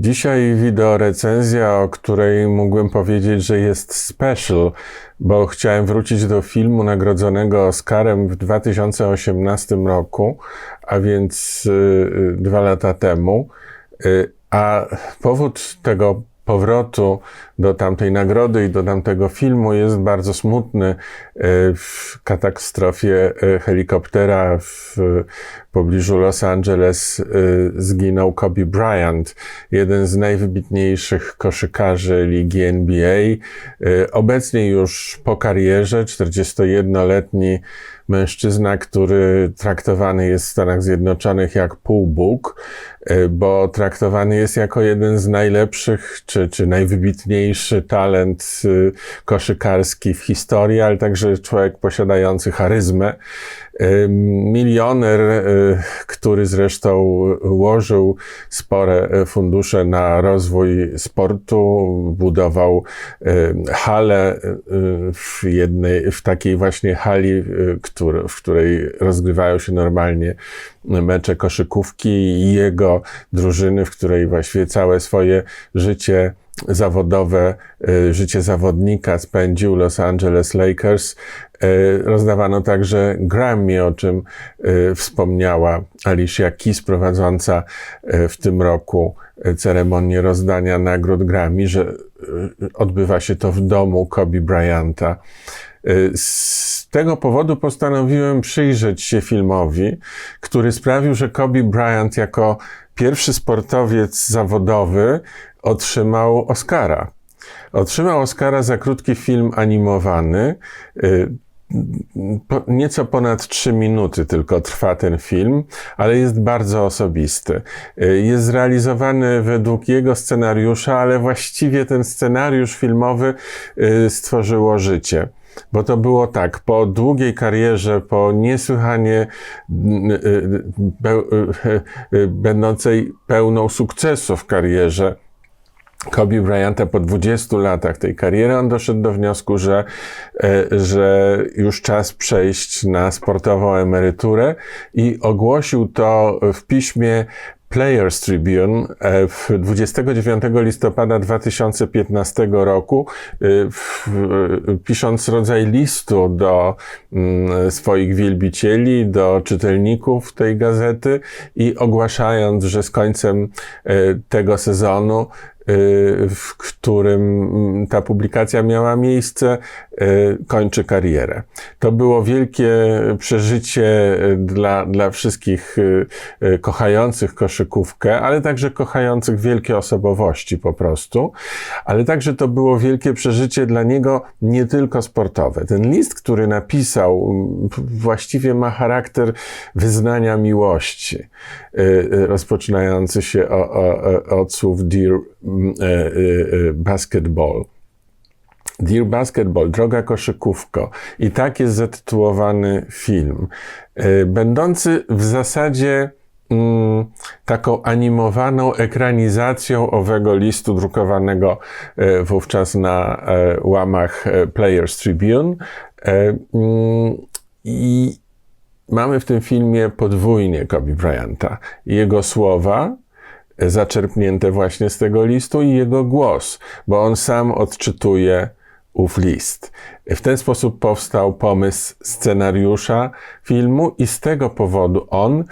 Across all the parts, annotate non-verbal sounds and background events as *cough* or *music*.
Dzisiaj wideo recenzja, o której mógłbym powiedzieć, że jest special, bo chciałem wrócić do filmu nagrodzonego Oscarem w 2018 roku, a więc y, dwa lata temu. Y, a powód tego powrotu do tamtej nagrody i do tamtego filmu jest bardzo smutny. E, w katastrofie e, helikoptera w pobliżu Los Angeles e, zginął Kobe Bryant, jeden z najwybitniejszych koszykarzy ligi NBA. Obecnie już po karierze, 41-letni mężczyzna, który traktowany jest w Stanach Zjednoczonych jak półbóg, bo traktowany jest jako jeden z najlepszych czy, czy najwybitniejszych najważniejszy talent y, koszykarski w historii, ale także człowiek posiadający charyzmę. Y, milioner, y, który zresztą ułożył spore fundusze na rozwój sportu, budował halę w jednej, w takiej właśnie hali, w której rozgrywają się normalnie mecze koszykówki i jego drużyny, w której właściwie całe swoje życie zawodowe, y, życie zawodnika spędził Los Angeles Lakers. Y, rozdawano także Grammy, o czym y, wspomniała Alicia Keys, prowadząca w tym roku ceremonię rozdania nagród Grammy, że odbywa się to w domu Kobe Bryanta. Z tego powodu postanowiłem przyjrzeć się filmowi, który sprawił, że Kobe Bryant jako pierwszy sportowiec zawodowy otrzymał Oscara. Otrzymał Oscara za krótki film animowany. Y, nieco ponad trzy minuty tylko trwa ten film, ale jest bardzo osobisty. Y, jest zrealizowany według jego scenariusza, ale właściwie ten scenariusz filmowy y, stworzyło życie. Bo to było tak, po długiej karierze, po niesłychanie *laughs* będącej pełną sukcesu w karierze, Kobe Bryanta po 20 latach tej kariery, on doszedł do wniosku, że, e, że już czas przejść na sportową emeryturę i ogłosił to w piśmie Players Tribune 29 e, listopada 2015 roku, e, pisząc rodzaj listu do mm, swoich wielbicieli, do czytelników tej gazety i ogłaszając, że z końcem tego sezonu w którym ta publikacja miała miejsce, y, kończy karierę. To było wielkie przeżycie dla, dla wszystkich y, kochających koszykówkę, ale także kochających wielkie osobowości po prostu, ale także to było wielkie przeżycie dla niego nie tylko sportowe. Ten list, który napisał, właściwie ma charakter wyznania miłości, rozpoczynający się od słów Dear basketball. Dear Basketball, Droga Koszykówko. I tak jest zatytułowany film, będący w zasadzie mm, taką animowaną ekranizacją owego listu drukowanego wówczas na łamach Players Tribune. Mm, I mamy w tym filmie podwójnie Kobe Bryanta. Jego słowa, zaczerpnięte właśnie z tego listu i jego głos, bo on sam odczytuje ów list. W ten sposób powstał pomysł scenariusza filmu i z tego powodu on e,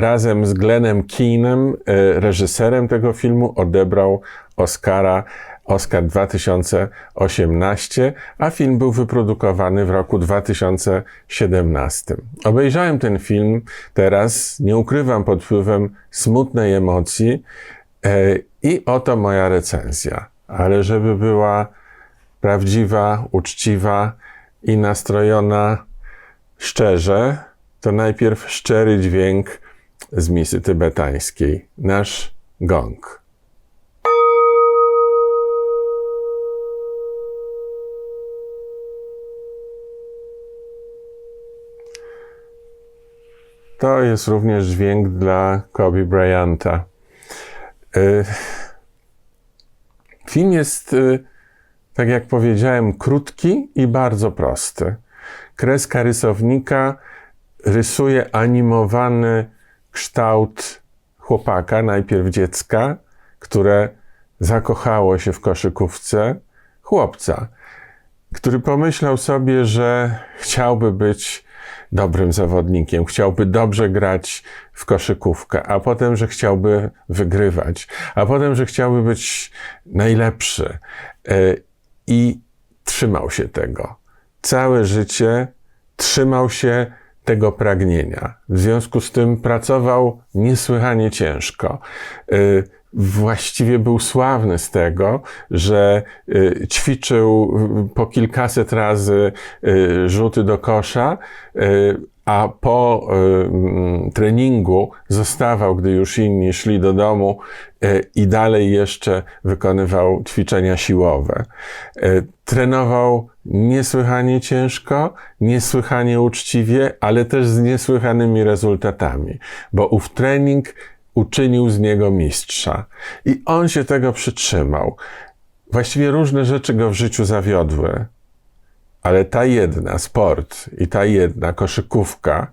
razem z Glenem Keenem, e, reżyserem tego filmu, odebrał Oscara Oscar 2018, a film był wyprodukowany w roku 2017. Obejrzałem ten film teraz, nie ukrywam, pod wpływem smutnej emocji e, i oto moja recenzja. Ale żeby była prawdziwa, uczciwa i nastrojona szczerze, to najpierw szczery dźwięk z misy tybetańskiej, nasz gong. To jest również dźwięk dla Kobe Bryanta. Y, film jest, y, tak jak powiedziałem, krótki i bardzo prosty. Kreska rysownika rysuje animowany kształt chłopaka, najpierw dziecka, które zakochało się w koszykówce chłopca, który pomyślał sobie, że chciałby być dobrym zawodnikiem, chciałby dobrze grać w koszykówkę, a potem, że chciałby wygrywać, a potem, że chciałby być najlepszy. E, I trzymał się tego. Całe życie trzymał się tego pragnienia. W związku z tym pracował niesłychanie ciężko. Właściwie był sławny z tego, że e, ćwiczył po kilkaset razy rzuty do kosza, a po y, treningu zostawał, gdy już inni szli do domu y, i dalej jeszcze wykonywał ćwiczenia siłowe. Y, trenował niesłychanie ciężko, niesłychanie uczciwie, ale też z niesłychanymi rezultatami, bo ów trening uczynił z niego mistrza. I on się tego przytrzymał. Właściwie różne rzeczy go w życiu zawiodły ale ta jedna, sport i ta jedna koszykówka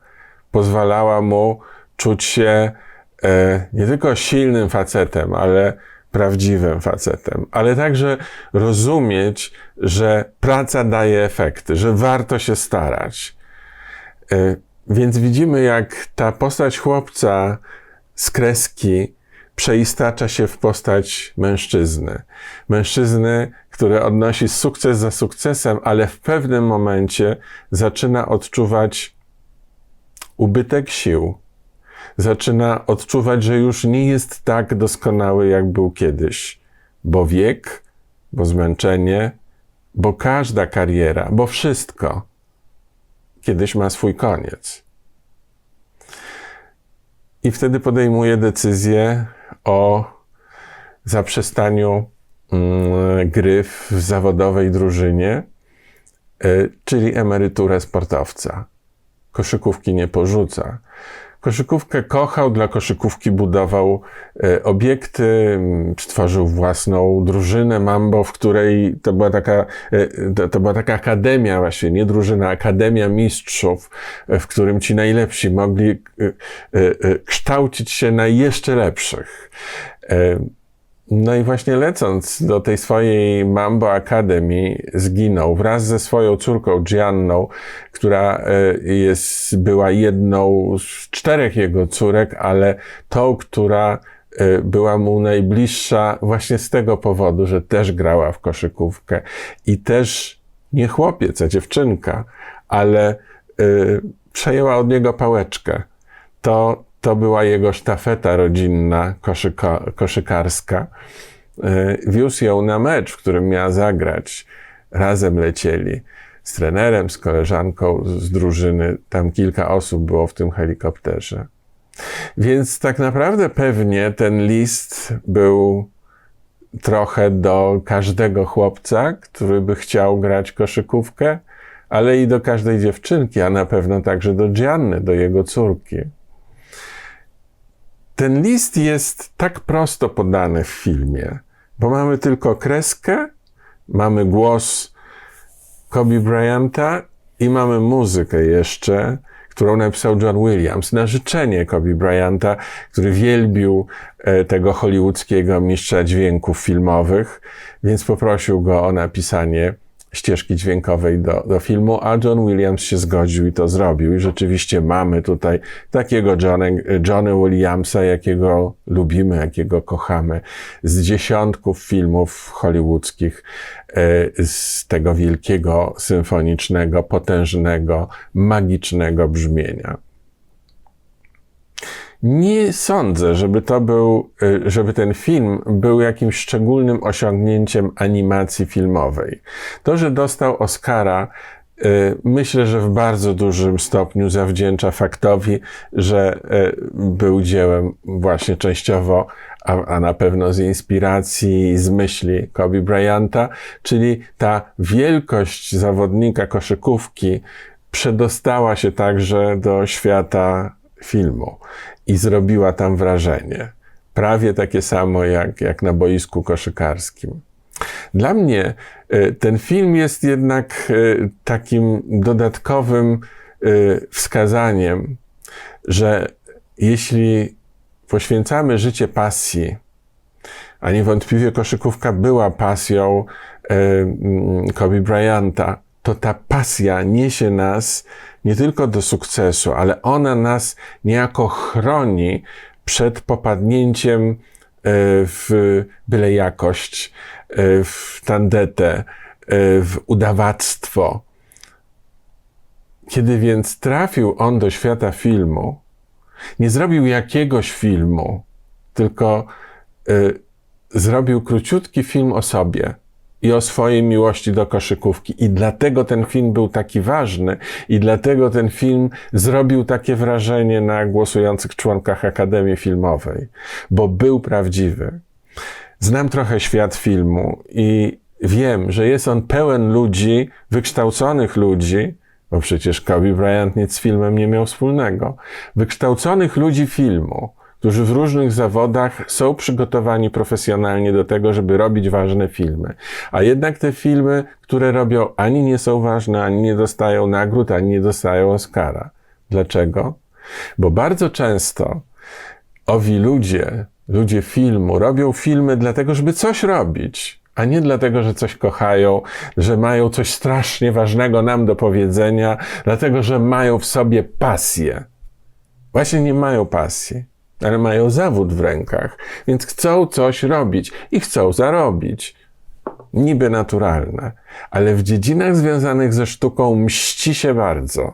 pozwalała mu czuć się e, nie tylko silnym facetem, ale prawdziwym facetem, ale także rozumieć, że praca daje efekty, że warto się starać. E, więc widzimy, jak ta postać chłopca z kreski przeistacza się w postać mężczyzny. Mężczyzny, który odnosi sukces za sukcesem, ale w pewnym momencie zaczyna odczuwać ubytek sił. Zaczyna odczuwać, że już nie jest tak doskonały, jak był kiedyś, bo wiek, bo zmęczenie, bo każda kariera, bo wszystko kiedyś ma swój koniec. I wtedy podejmuje decyzję o zaprzestaniu mm, gry w zawodowej drużynie, e, czyli emeryturę sportowca. Koszykówki nie porzuca. Koszykówkę kochał, dla koszykówki budował e, obiekty, stworzył własną drużynę Mambo, w której to była taka, e, to była taka akademia właśnie, nie drużyna, akademia mistrzów, w którym ci najlepsi mogli kształcić się na jeszcze lepszych. No i właśnie lecąc do tej swojej Mambo Academy zginął wraz ze swoją córką Gianną, która e, jest, była jedną z czterech jego córek, ale tą, która e, była mu najbliższa właśnie z tego powodu, że też grała w koszykówkę i też nie chłopiec, a dziewczynka, ale y, przejęła od niego pałeczkę. To to była jego sztafeta rodzinna, koszyka, koszykarska. E, wiózł ją na mecz, w którym miała zagrać. Razem lecieli z trenerem, z koleżanką z drużyny. Tam kilka osób było w tym helikopterze. Więc tak naprawdę pewnie ten list był trochę do każdego chłopca, który by chciał grać koszykówkę, ale i do każdej dziewczynki, a na pewno także do Gianny, do jego córki. Ten list jest tak prosto podany w filmie, bo mamy tylko kreskę, mamy głos Kobe Bryanta i mamy muzykę jeszcze, którą napisał John Williams na życzenie Kobe Bryanta, który wielbił e, tego hollywoodzkiego mistrza dźwięków filmowych, więc poprosił go o napisanie ścieżki dźwiękowej do, do filmu, a John Williams się zgodził i to zrobił. I rzeczywiście mamy tutaj takiego Johnny, Johnny Williamsa, jakiego lubimy, jakiego kochamy, z dziesiątków filmów hollywoodzkich, e, z tego wielkiego, symfonicznego, potężnego, magicznego brzmienia. Nie sądzę, żeby to był, y, żeby ten film był jakimś szczególnym osiągnięciem animacji filmowej. To, że dostał Oscara, y, myślę, że w bardzo dużym stopniu zawdzięcza faktowi, że y, był dziełem właśnie częściowo, a, a na pewno z inspiracji z myśli Kobe Bryanta, czyli ta wielkość zawodnika koszykówki przedostała się także do świata filmu i zrobiła tam wrażenie. Prawie takie samo jak, jak na boisku koszykarskim. Dla mnie e, ten film jest jednak e, takim dodatkowym e, wskazaniem, że jeśli poświęcamy życie pasji, A niewątpliwie koszykówka była pasją Kobe Bryanta. To ta pasja niesie nas nie tylko do sukcesu, ale ona nas niejako chroni przed popadnięciem e, w byle jakość, e, w tandetę, e, w udawactwo. Kiedy więc trafił on do świata filmu, nie zrobił jakiegoś filmu, tylko zrobił króciutki film o sobie i o swojej miłości do koszykówki. I dlatego ten film był taki ważny, i dlatego ten film zrobił takie wrażenie na głosujących członkach Akademii Filmowej, bo był prawdziwy. Znam trochę świat filmu i wiem, że jest on pełen ludzi, wykształconych ludzi, bo przecież Kobe Bryant nic z filmem nie miał wspólnego, wykształconych ludzi filmu, którzy w różnych zawodach są przygotowani profesjonalnie do tego, żeby robić ważne filmy. A jednak te filmy, które robią, ani nie są ważne, ani nie dostają nagród, ani nie dostają Oscara. Dlaczego? Bo bardzo często owi ludzie, ludzie filmu, robią filmy dlatego, żeby coś robić a nie dlatego, że coś kochają, że mają coś strasznie ważnego nam do powiedzenia, dlatego, że mają w sobie pasję. Właśnie nie mają pasji, ale mają zawód w rękach, więc chcą coś robić i chcą zarobić. Niby naturalne, ale w dziedzinach związanych ze sztuką mści się bardzo,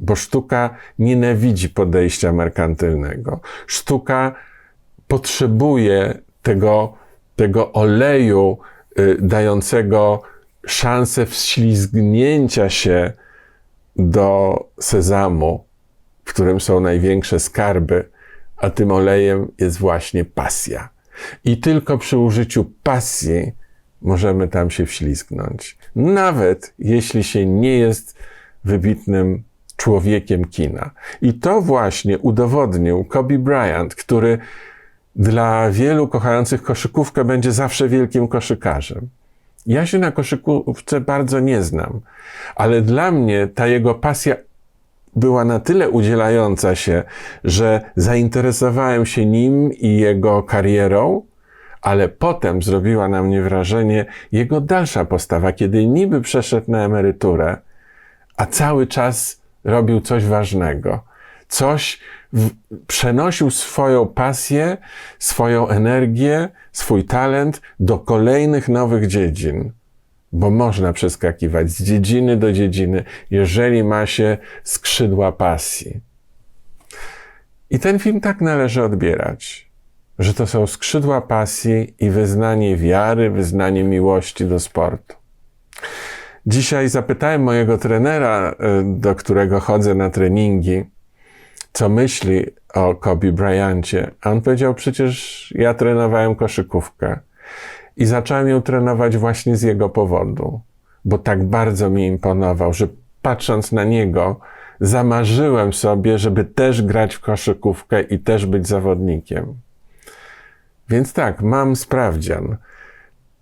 bo sztuka nienawidzi podejścia merkantylnego. Sztuka potrzebuje tego tego oleju y, dającego szansę wślizgnięcia się do sezamu, w którym są największe skarby, a tym olejem jest właśnie pasja. I tylko przy użyciu pasji możemy tam się wślizgnąć. Nawet jeśli się nie jest wybitnym człowiekiem kina. I to właśnie udowodnił Kobe Bryant, który dla wielu kochających koszykówkę będzie zawsze wielkim koszykarzem. Ja się na koszykówce bardzo nie znam, ale dla mnie ta jego pasja była na tyle udzielająca się, że zainteresowałem się nim i jego karierą, ale potem zrobiła na mnie wrażenie jego dalsza postawa, kiedy niby przeszedł na emeryturę, a cały czas robił coś ważnego coś, w, przenosił swoją pasję, swoją energię, swój talent do kolejnych nowych dziedzin. Bo można przeskakiwać z dziedziny do dziedziny, jeżeli ma się skrzydła pasji. I ten film tak należy odbierać, że to są skrzydła pasji i wyznanie wiary, wyznanie miłości do sportu. Dzisiaj zapytałem mojego trenera, e, do którego chodzę na treningi, co myśli o Kobe Bryancie. A on powiedział, przecież ja trenowałem koszykówkę i zacząłem ją trenować właśnie z jego powodu, bo tak bardzo mi imponował, że patrząc na niego, zamarzyłem sobie, żeby też grać w koszykówkę i też być zawodnikiem. Więc tak, mam sprawdzian.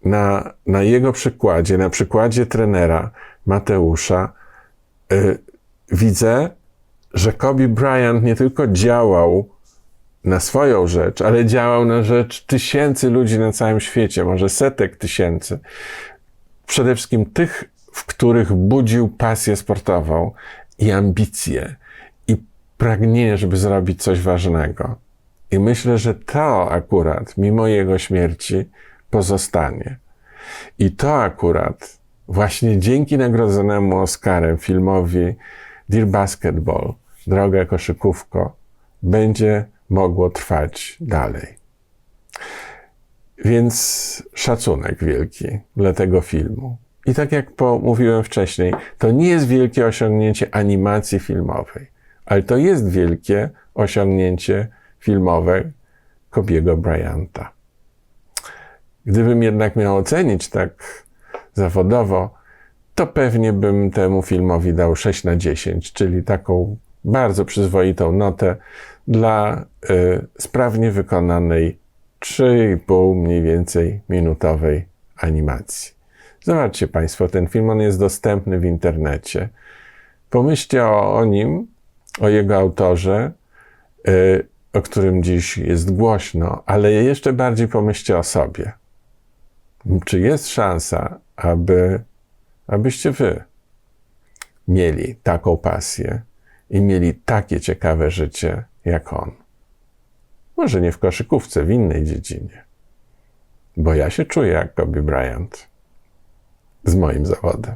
Na, na jego przykładzie, na przykładzie trenera Mateusza, yy, widzę, że Kobe Bryant nie tylko działał na swoją rzecz, ale działał na rzecz tysięcy ludzi na całym świecie, może setek tysięcy. Przede wszystkim tych, w których budził pasję sportową i ambicje, i pragnienie, żeby zrobić coś ważnego. I myślę, że to akurat, mimo jego śmierci, pozostanie. I to akurat, właśnie dzięki nagrodzonemu Oscarem filmowi Dear Basketball, droga koszykówko, będzie mogło trwać dalej. Więc szacunek wielki dla tego filmu. I tak jak mówiłem wcześniej, to nie jest wielkie osiągnięcie animacji filmowej, ale to jest wielkie osiągnięcie filmowe Kobiego Bryanta. Gdybym jednak miał ocenić tak zawodowo, to pewnie bym temu filmowi dał 6 na 10, czyli taką bardzo przyzwoitą notę dla y, sprawnie wykonanej 3,5 mniej więcej minutowej animacji. Zobaczcie Państwo, ten film on jest dostępny w internecie. Pomyślcie o, o nim, o jego autorze. Y, o którym dziś jest głośno, ale jeszcze bardziej pomyślcie o sobie. Czy jest szansa, aby, abyście wy mieli taką pasję i mieli takie ciekawe życie jak on? Może nie w koszykówce, w innej dziedzinie. Bo ja się czuję jak Kobe Bryant z moim zawodem.